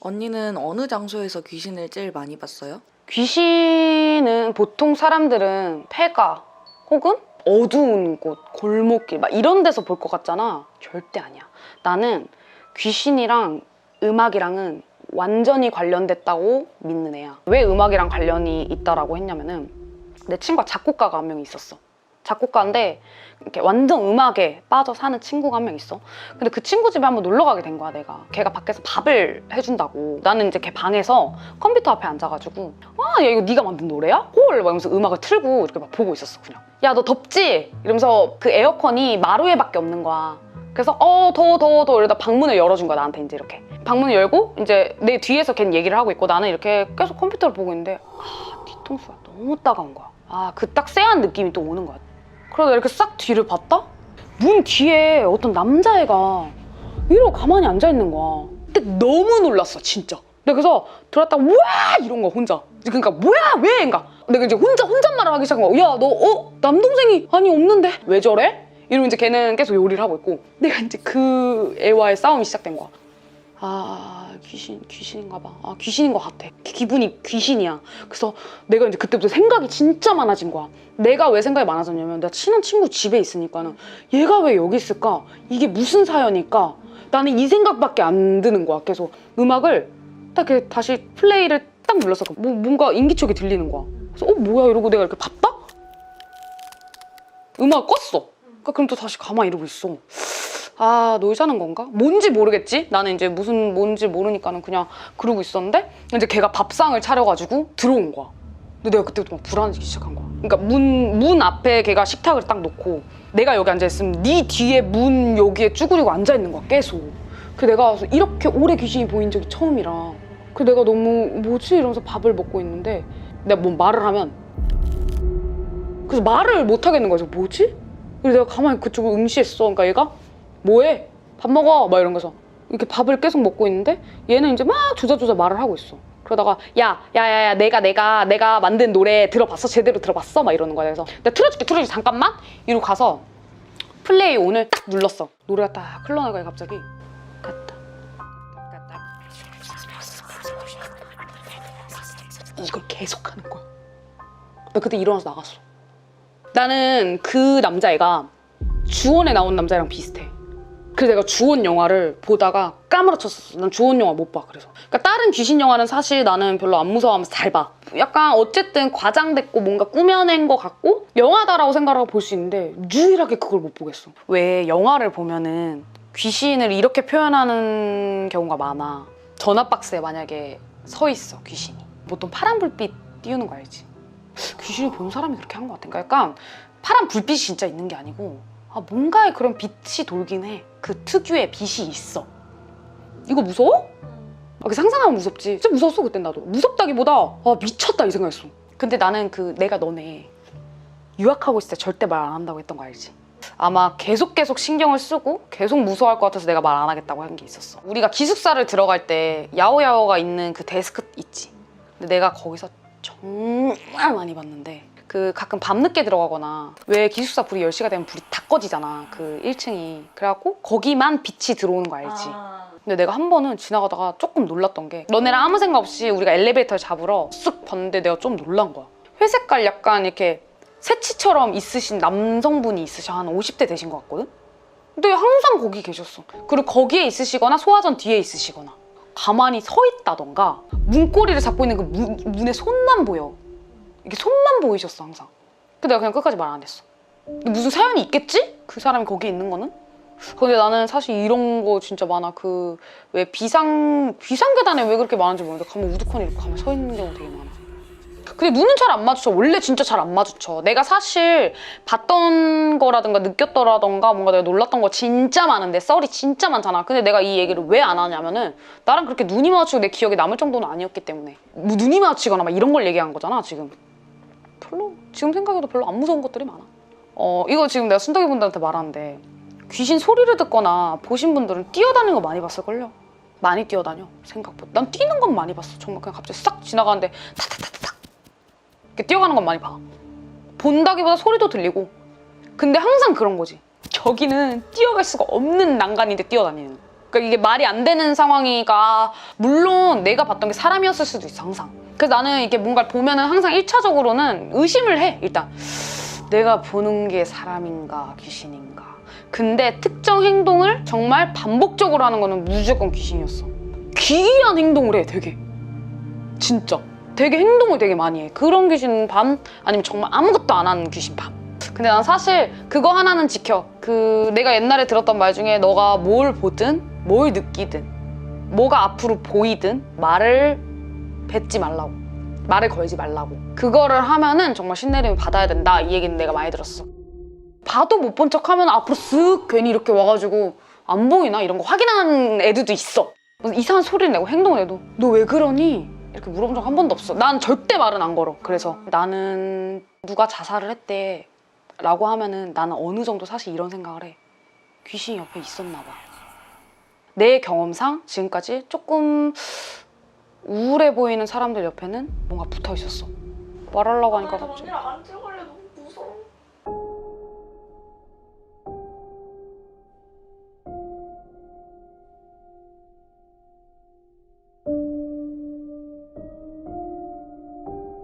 언니는 어느 장소에서 귀신을 제일 많이 봤어요? 귀신은 보통 사람들은 폐가 혹은 어두운 곳, 골목길 막 이런 데서 볼 것 같잖아. 절대 아니야. 나는 귀신이랑 음악이랑은 완전히 관련됐다고 믿는 애야. 왜 음악이랑 관련이 있다라고 했냐면은 내 친구가 작곡가가 한 명 있었어. 작곡가인데 이렇게 완전 음악에 빠져 사는 친구가 한 명 있어. 근데 그 친구 집에 한번 놀러 가게 된 거야, 내가. 걔가 밖에서 밥을 해준다고. 나는 이제 걔 방에서 컴퓨터 앞에 앉아가지고 아, 야 이거 네가 만든 노래야? 헐! 막 이러면서 음악을 틀고 이렇게 막 보고 있었어, 그냥. 야, 너 덥지? 이러면서 그 에어컨이 마루에밖에 없는 거야. 그래서 어, 더워, 더워, 더워 이러다 방문을 열어준 거야, 나한테 이제 이렇게. 방문을 열고 이제 내 뒤에서 걔는 얘기를 하고 있고 나는 이렇게 계속 컴퓨터를 보고 있는데 아, 뒤통수가 너무 따가운 거야. 아, 그 딱 쎄한 느낌이 또 오는 거야. 그러다 이렇게 싹 뒤를 봤다? 문 뒤에 어떤 남자애가 이러고 가만히 앉아 있는 거야. 근데 너무 놀랐어, 진짜. 내가 그래서 들어왔다 와 이런 거 혼자. 그러니까 뭐야 왜? 그러니까 내가 이제 혼자 혼잣말을 하기 시작한 거야. 야 너 어 남동생이 아니 없는데 왜 저래? 이러면 이제 걔는 계속 요리를 하고 있고 내가 이제 그 애와의 싸움이 시작된 거야. 아 귀신 귀신인가 봐. 아 귀신인 것 같아. 기분이 귀신이야. 그래서 내가 이제 그때부터 생각이 진짜 많아진 거야. 내가 왜 생각이 많아졌냐면 내가 친한 친구 집에 있으니까는 얘가 왜 여기 있을까? 이게 무슨 사연일까? 나는 이 생각밖에 안 드는 거야. 계속 음악을 딱 이렇게 다시 플레이를 딱 눌러서 뭐, 뭔가 인기척이 들리는 거야. 그래서 어 뭐야 이러고 내가 이렇게 봤다? 음악 껐어. 그러니까 그럼 또 다시 가만히 이러고 있어. 아 놀자는 건가? 뭔지 모르겠지. 나는 이제 무슨 뭔지 모르니까는 그냥 그러고 있었는데 이제 걔가 밥상을 차려가지고 들어온 거야. 근데 내가 그때부터 막 불안해지기 시작한 거야. 그러니까 문, 문 앞에 걔가 식탁을 딱 놓고 내가 여기 앉아있으면 네 뒤에 문 여기에 쭈그리고 앉아있는 거야 계속. 그 내가 이렇게 오래 귀신이 보인 적이 처음이라 그 내가 너무 뭐지 이러면서 밥을 먹고 있는데 내가 뭔 말을 하면 그래서 말을 못 하겠는 거야. 뭐지? 그래서 내가 가만히 그쪽을 응시했어. 그러니까 얘가 뭐해? 밥 먹어. 막 이런 거서 이렇게 밥을 계속 먹고 있는데 얘는 이제 막 조자조자 말을 하고 있어. 그러다가 야, 야, 야, 야, 내가 내가 내가 만든 노래 들어봤어? 제대로 들어봤어? 막 이러는 거야. 그래서 내가 틀어줄게, 틀어줄게, 잠깐만. 이러고 가서 플레이 오늘 딱 눌렀어. 노래가 딱 흘러나가요 갑자기. 갔다. 이걸 계속 하는 거야. 나 그때 일어나서 나갔어. 나는 그 남자애가 주원에 나온 남자랑 비슷해. 그래서 내가 주원 영화를 보다가 까무러쳤었어. 난 주원 영화 못 봐. 그래서. 그러니까 다른 귀신 영화는 사실 나는 별로 안 무서워하면서 잘 봐. 약간 어쨌든 과장됐고 뭔가 꾸며낸 것 같고 영화다라고 생각하고 볼 수 있는데 유일하게 그걸 못 보겠어. 왜 영화를 보면은 귀신을 이렇게 표현하는 경우가 많아. 전화박스에 만약에 서 있어 귀신이. 보통 파란 불빛 띄우는 거 알지? 귀신을 본 사람이 그렇게 한 것 같아. 그러니까 약간 파란 불빛이 진짜 있는 게 아니고 아, 뭔가의 그런 빛이 돌긴 해. 그 특유의 빛이 있어. 이거 무서워? 아, 그 상상하면 무섭지. 진짜 무서웠어 그땐 나도. 무섭다기보다 아 미쳤다 이 생각했어. 근데 나는 그 내가 너네 유학하고 있을 때 절대 말 안 한다고 했던 거 알지? 아마 계속 계속 신경을 쓰고 계속 무서워할 것 같아서 내가 말 안 하겠다고 한 게 있었어. 우리가 기숙사를 들어갈 때 야오야오가 있는 그 데스크 있지. 근데 내가 거기서 정말 많이 봤는데 그 가끔 밤늦게 들어가거나 왜 기숙사 불이 10시가 되면 불이 다 꺼지잖아 그 1층이. 그래갖고 거기만 빛이 들어오는 거 알지? 근데 내가 한 번은 지나가다가 조금 놀랐던 게 너네랑 아무 생각 없이 우리가 엘리베이터를 잡으러 쓱 봤는데 내가 좀 놀란 거야. 회색깔 약간 이렇게 새치처럼 있으신 남성분이 있으셔. 한 50대 되신 것 같거든? 근데 항상 거기 계셨어. 그리고 거기에 있으시거나 소화전 뒤에 있으시거나 가만히 서 있다던가 문고리를 잡고 있는 그 문, 문에 손만 보여 이게 손만 보이셨어 항상. 근데 내가 그냥 끝까지 말 안 했어. 무슨 사연이 있겠지? 그 사람이 거기 있는 거는? 근데 나는 사실 이런 거 진짜 많아. 그 왜 비상 비상 계단에 왜 그렇게 많은지 모르겠는데 가면 우두커니 이렇게 가면 서 있는 경우 되게 많아. 근데 눈은 잘 안 마주쳐. 원래 진짜 잘 안 마주쳐. 내가 사실 봤던 거라든가 느꼈더라던가 뭔가 내가 놀랐던 거 진짜 많은데 썰이 진짜 많잖아. 근데 내가 이 얘기를 왜 안 하냐면은 나랑 그렇게 눈이 마주치고 내 기억에 남을 정도는 아니었기 때문에 뭐 눈이 마주치거나 막 이런 걸 얘기한 거잖아 지금. 지금 생각해도 별로 안 무서운 것들이 많아. 어 이거 지금 내가 순덕이 분들한테 말하는데 귀신 소리를 듣거나 보신 분들은 뛰어다니는 거 많이 봤을걸요? 많이 뛰어다녀 생각보다. 난 뛰는 건 많이 봤어. 정말 그냥 갑자기 싹 지나가는데 타타타타닥 이렇게 뛰어가는 건 많이 봐. 본다기보다 소리도 들리고. 근데 항상 그런 거지. 저기는 뛰어갈 수가 없는 난간인데 뛰어다니는. 그러니까 이게 말이 안 되는 상황이가 물론 내가 봤던 게 사람이었을 수도 있어 항상. 그래서 나는 이게 뭔가를 보면은 항상 1차적으로는 의심을 해 일단 내가 보는 게 사람인가 귀신인가. 근데 특정 행동을 정말 반복적으로 하는 거는 무조건 귀신이었어. 기이한 행동을 해 되게 진짜 되게 행동을 되게 많이 해. 그런 귀신 밤 아니면 정말 아무것도 안 하는 귀신 밤. 근데 난 사실 그거 하나는 지켜. 그 내가 옛날에 들었던 말 중에 너가 뭘 보든 뭘 느끼든 뭐가 앞으로 보이든 말을 뱉지 말라고. 말을 걸지 말라고. 그거를 하면은 정말 신내림을 받아야 된다. 이 얘기는 내가 많이 들었어. 봐도 못 본 척 하면 앞으로 쓱 괜히 이렇게 와가지고 안 보이나? 이런 거 확인하는 애들도 있어. 이상한 소리를 내고 행동을 해도 너 왜 그러니? 이렇게 물어본 적 한 번도 없어. 난 절대 말은 안 걸어. 그래서 나는 누가 자살을 했대 라고 하면은 나는 어느 정도 사실 이런 생각을 해. 귀신이 옆에 있었나 봐. 내 경험상 지금까지 조금 우울해 보이는 사람들 옆에는 뭔가 붙어 있었어. 말하려고 하니까 갑자기.